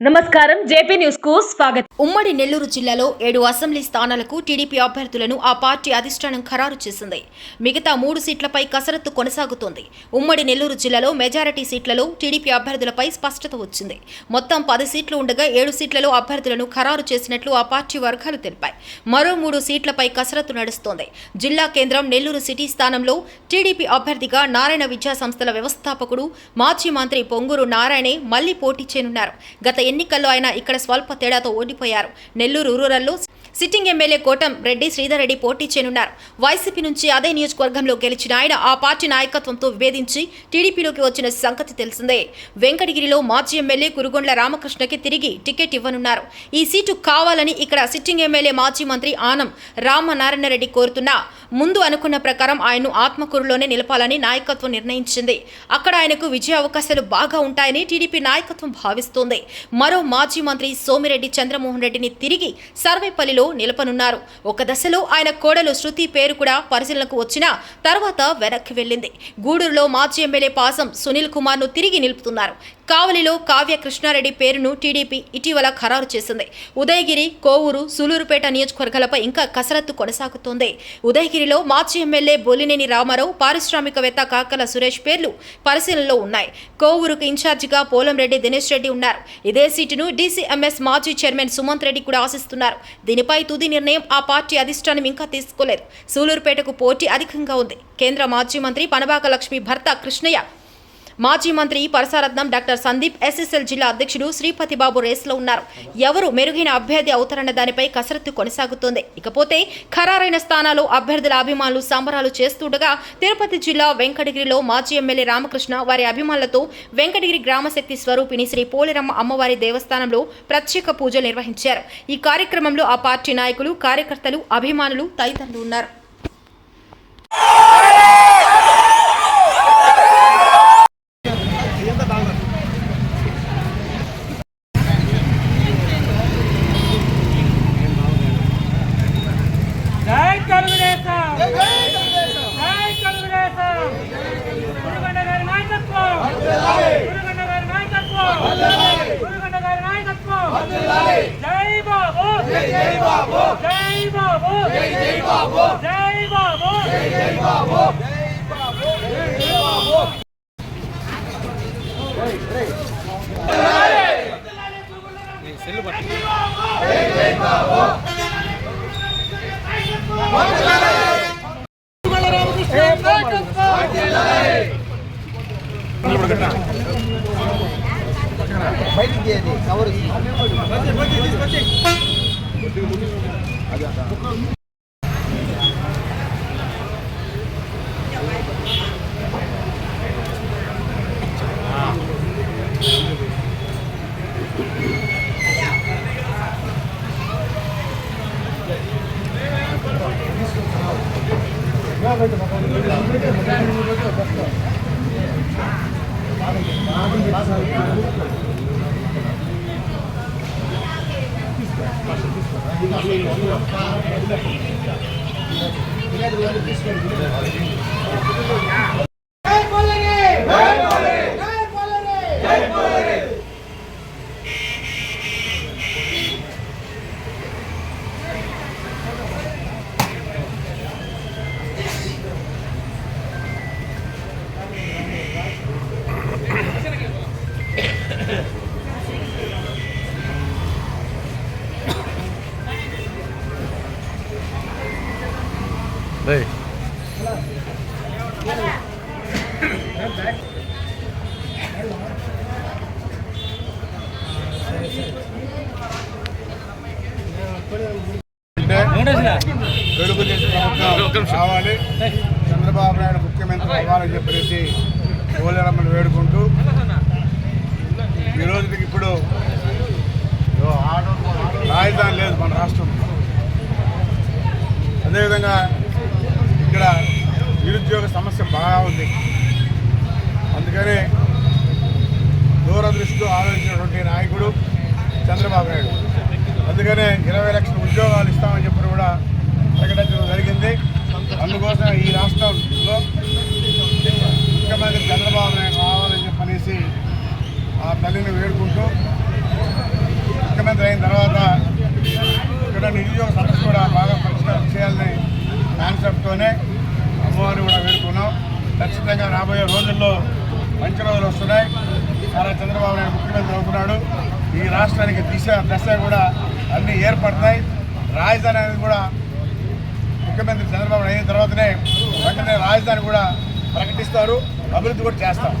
నమస్కారం జేపీ న్యూస్కు స్వాగతం. ఉమ్మడి నెల్లూరు జిల్లాలో ఏడు అసెంబ్లీ స్థానాలకు టీడీపీ అభ్యర్థులను ఆ పార్టీ అధిష్టానం ఖరారు చేసింది. మిగతా మూడు సీట్లపై కసరత్తు కొనసాగుతోంది. ఉమ్మడి నెల్లూరు జిల్లాలో మెజారిటీ సీట్లలో టీడీపీ అభ్యర్థులపై స్పష్టత వచ్చింది. మొత్తం పది సీట్లు ఉండగా ఏడు సీట్లలో అభ్యర్థులను ఖరారు చేసినట్లు ఆ పార్టీ వర్గాలు తెలిపాయి. మరో మూడు సీట్లపై కసరత్తు నడుస్తోంది. జిల్లా కేంద్రం నెల్లూరు సిటీ స్థానంలో టీడీపీ అభ్యర్థిగా నారాయణ విద్యా సంస్థల వ్యవస్థాపకుడు మాజీ మంత్రి పొంగూరు నారాయణే మళ్ళీ పోటీ చేయనున్నారు. గత ఎన్నికల్లో ఆయన ఇక్కడ స్వల్ప తేడాతో ఓడిపోయారు. నెల్లూరు రూరల్లో సిట్టింగ్ ఎమ్మెల్యే కోటం రెడ్డి శ్రీధర్ రెడ్డి పోటీ చేయనున్నారు. వైసీపీ నుంచి అదే నియోజకవర్గంలో గెలిచిన ఆయన ఆ పార్టీ నాయకత్వంతో విభేదించి టీడీపీలోకి వచ్చిన సంగతి తెలిసిందే. వెంకటగిరిలో మాజీ ఎమ్మెల్యే కురుగొండ్ల రామకృష్ణకి తిరిగి టికెట్ ఇవ్వనున్నారు. ఈ సీటు కావాలని ఇక్కడ సిట్టింగ్ ఎమ్మెల్యే మాజీ మంత్రి ఆనం రామనారాయణ రెడ్డి కోరుతున్నా. ముందు అనుకున్న ప్రకారం ఆయన్ను ఆత్మకూరులోనే నిలపాలని నాయకత్వం నిర్ణయించింది. అక్కడ ఆయనకు విజయ అవకాశాలు బాగా ఉంటాయని టీడీపీ నాయకత్వం భావిస్తోంది. మరో మాజీ మంత్రి సోమిరెడ్డి చంద్రమోహన్ రెడ్డిని తిరిగి సర్వేపల్లిలో నిలపనున్నారు. ఒక దశలో ఆయన కోడలు శృతి పేరు కూడా పరిశీలనకు వచ్చినా తర్వాత వెనక్కి వెళ్ళింది. గూడూరులో మాజీ ఎమ్మెల్యే పాసం సునీల్ కుమార్ను తిరిగి నిలుపుతున్నారు. కావలిలో కావ్య కృష్ణారెడ్డి పేరును టీడీపీ ఇటీవల ఖరారు చేసింది. ఉదయగిరి కోవూరు సూలూరుపేట నియోజకవర్గాలపై ఇంకా కసరత్తు కొనసాగుతోంది. ఉదయగిరిలో మాజీ ఎమ్మెల్యే బొలినేని రామారావు పారిశ్రామికవేత్త కాకల సురేష్ పేర్లు పరిశీలనలో ఉన్నాయి. కోవూరుకు ఇన్ఛార్జిగా పోలంరెడ్డి దినేష్ రెడ్డి ఉన్నారు. ఇదే సీటును డీసీఎంఎస్ మాజీ చైర్మన్ సుమంత్ రెడ్డి కూడా ఆశిస్తున్నారు. దీనిపై తుది నిర్ణయం ఆ పార్టీ అధిష్టానం ఇంకా తీసుకోలేదు. సూలూరుపేటకు పోటీ అధికంగా ఉంది. కేంద్ర మాజీ మంత్రి పనబాక లక్ష్మి భర్త కృష్ణయ్య మాజీ మంత్రి పరసారత్నం డాక్టర్ సందీప్ ఎస్ఎస్ఎల్ జిల్లా అధ్యక్షుడు శ్రీపతి బాబు రేసులో ఉన్నారు. ఎవరు మెరుగైన అభ్యర్థి అవుతారన్న దానిపై కసరత్తు కొనసాగుతోంది. ఇకపోతే ఖరారైన స్థానాలు అభ్యర్థుల అభిమానులు సంబరాలు చేస్తుండగా తిరుపతి జిల్లా వెంకటగిరిలో మాజీ ఎమ్మెల్యే రామకృష్ణ వారి అభిమానులతో వెంకటగిరి గ్రామశక్తి స్వరూపిణి శ్రీ పోలేరమ్మ అమ్మవారి దేవస్థానంలో ప్రత్యేక పూజలు నిర్వహించారు. ఈ కార్యక్రమంలో ఆ పార్టీ నాయకులు కార్యకర్తలు అభిమానులు తదితరులు ఉన్నారు జై తెలుగుదేశం జై తెలుగుదేశం గురుగండ గారి నాయకత్వం గురుగండ గారి నాయకత్వం గురుగండ గారి నాయకత్వం జై బాబు జై బాబు. జై బాబు. జై బాబు. జై బాబు. జై బాబు. アジアさん。తీసుకెళ్ళి తెలుగుదేశం ప్రభుత్వం కావాలి. చంద్రబాబు నాయుడు ముఖ్యమంత్రి అవ్వాలని చెప్పేసి పోలేరమ్మని వేడుకుంటూ ఈ రోజుకి ఇప్పుడు రాజధాని లేదు మన రాష్ట్రంలో. అదేవిధంగా ఇక్కడ నిరుద్యోగ సమస్య బాగా ఉంది. అందుకనే దూరదృష్టితో ఆలోచించినటువంటి నాయకుడు చంద్రబాబు నాయుడు. అందుకనే ఇరవై లక్షల ఉద్యోగాలు ఇస్తామని చెప్పి కూడా ప్రకటించడం జరిగింది. అందుకోసం ఈ రాష్ట్రంలో ముఖ్యమంత్రి చంద్రబాబు నాయుడు రావాలని చెప్పనేసి ఆ తల్లిని వేడుకుంటూ అయిన తర్వాత ఇక్కడ నిరుద్యోగ సమస్య కూడా బాగా పరిష్కారం చేయాలని కాన్సెప్ట్తోనే అమ్మవారిని కూడా వేడుకున్నాం. ఖచ్చితంగా రాబోయే రోజుల్లో మంచి రోజులు వస్తున్నాయి. చాలా చంద్రబాబు నాయుడు ముఖ్యమంత్రి అవుతున్నాడు. ఈ రాష్ట్రానికి దిశ దశ కూడా అన్నీ ఏర్పడతాయి. రాజధాని అనేది కూడా ముఖ్యమంత్రి చంద్రబాబు నాయుడు అయిన తర్వాతనే వెంటనే రాజధాని కూడా ప్రకటిస్తారు. అభివృద్ధి కూడా చేస్తాం